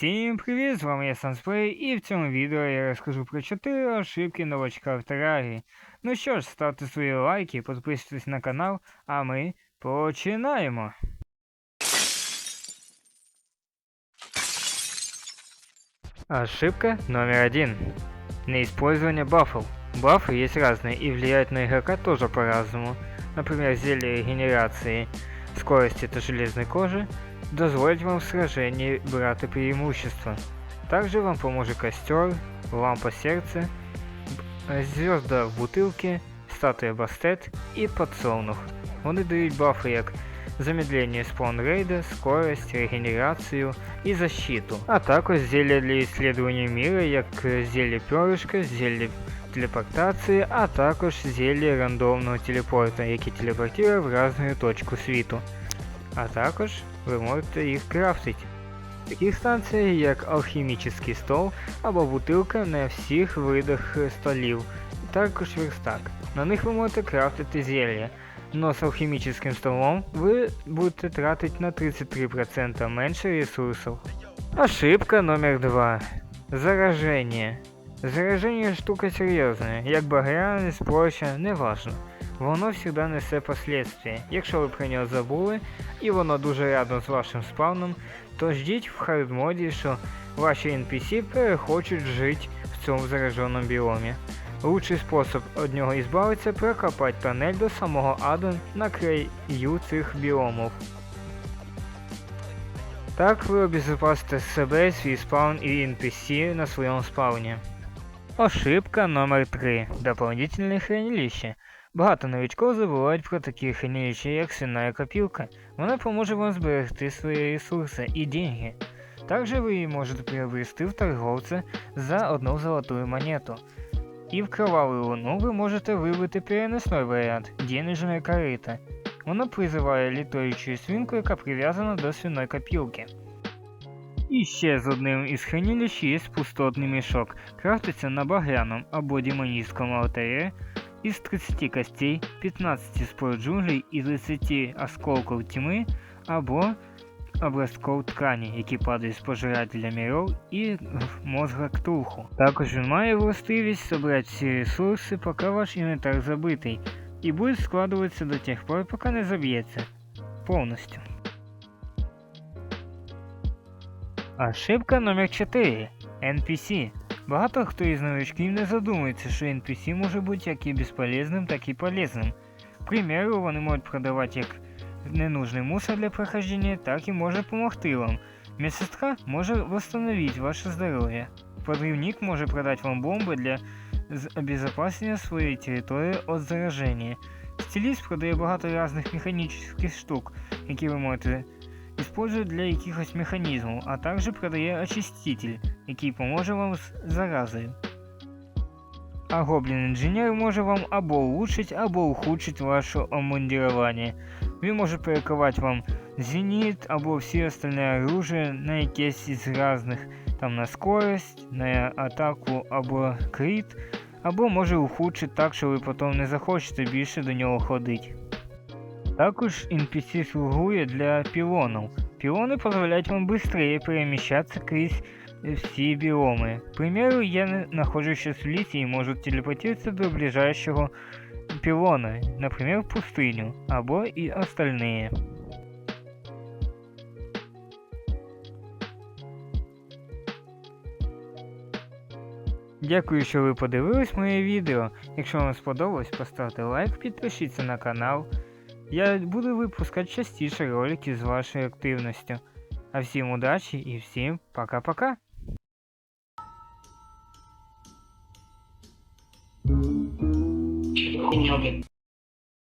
Всім привіт, з вами я Сансплей, і в цьому відео я розкажу про 4 ошибки новачка в Террарі. Ну що ж, ставте свої лайки, підписуйтесь на канал, а ми починаємо. Ошибка номер один. Неиспользование бафов. Бафы есть разные и влияют на игрока тоже по-разному. Например, зелье регенерации, скорости это железной кожи, дозволить вам в сражении брать преимущество. Также вам поможет костер, лампа сердца, звезда в бутилці, статуя Бастет і подсолнух. Вони дають бафи як замедление спаун рейда, скорость, регенерацію і защиту. А також зелья для исследования мира, як зелье перышка, зелье телепортації, а також зелье рандомного телепорта, які телепортує в різну точку світу. А також ви можете їх крафтити. Такі станції, як алхімічний стол або бутилка на всіх видах е, столів, також верстак. На них ви можете крафтити зелья, но з алхімічним столом ви будете тратити на 33% менше ресурсів. Ошибка номер 2. Заражение. Заражение штука серйозна, як багряність, площа, неважно. Воно завжди несе последствия. Якщо ви про нього забули, і воно дуже рядом з вашим спавном, то ждіть в хардмоді, що ваші NPC перехочуть жити в цьому зараженому біомі. Лучший спосіб від нього ізбавитися прокопати тоннель до самого аду на краю цих біомів. Так ви обезопасите себе, свій спаун і NPC на своєму спауні. Ошибка номер 3. Дополнительне хранилище. Багато новичков забувають про такі хранилища, як свиная копілка. Вона поможе вам зберегти свої ресурси і деньги. Також ви її можете приобрести в торговця за одну золотую монету. І в кровавую луну ви можете вибити переносний варіант денежної корита. Воно призиває літаючу свинку, яка прив'язана до свиної копілки. І ще з одним із хранилищ є пустотний мішок. Крафтиться на багряному або демонійському алтарі из 30 костей, 15 спор джунглей і 30 осколків тьми або образков ткані, які падають з пожирателя міров і мозга ктулху. Також він має властивість собрати всі ресурси, поки ваш інвентар забитий, і буде складуватися до тих пор, поки не заб'ється повністю. Ошибка номер 4. NPC. Багато хто із новичків не задумується, що NPC може бути як і безполезним, так і полезним. К примеру, вони можуть продавати як ненужний мусор для прохождения, так і може допомогти вам. Медсестра може восстановить ваше здоров'я. Подрывник може продати вам бомби для з- обезопасення своєї території від зараження. Стиліст продає багато різних механічних штук, які ви можете использовать для якихось механізмів, а також продає очиститель, Який поможе вам з заразою. А гоблін інженер може вам або улучшить, або ухудшить ваше омундірування. Він може перековати вам зеніт або всі остальне оружие на якесь із різних, там на скорость, на атаку або крит, або може ухудшити так, що ви потім не захочете більше до нього ходити. Також NPC слугує для пілонів. Пілони дозволяють вам швидше переміщатися крізь всі біоми. К примеру, я на- нахожусь сейчас в лісе и можу телепортироваться до ближайшего пилона, например, в пустыню, або и остальные. Дякую, що ви подивились моє відео. Якщо вам сподобалось, поставте лайк, підпишіться на канал. Я буду випускати частіше ролики з вашою активністю. А всім удачі і всім пока-пока! opinión.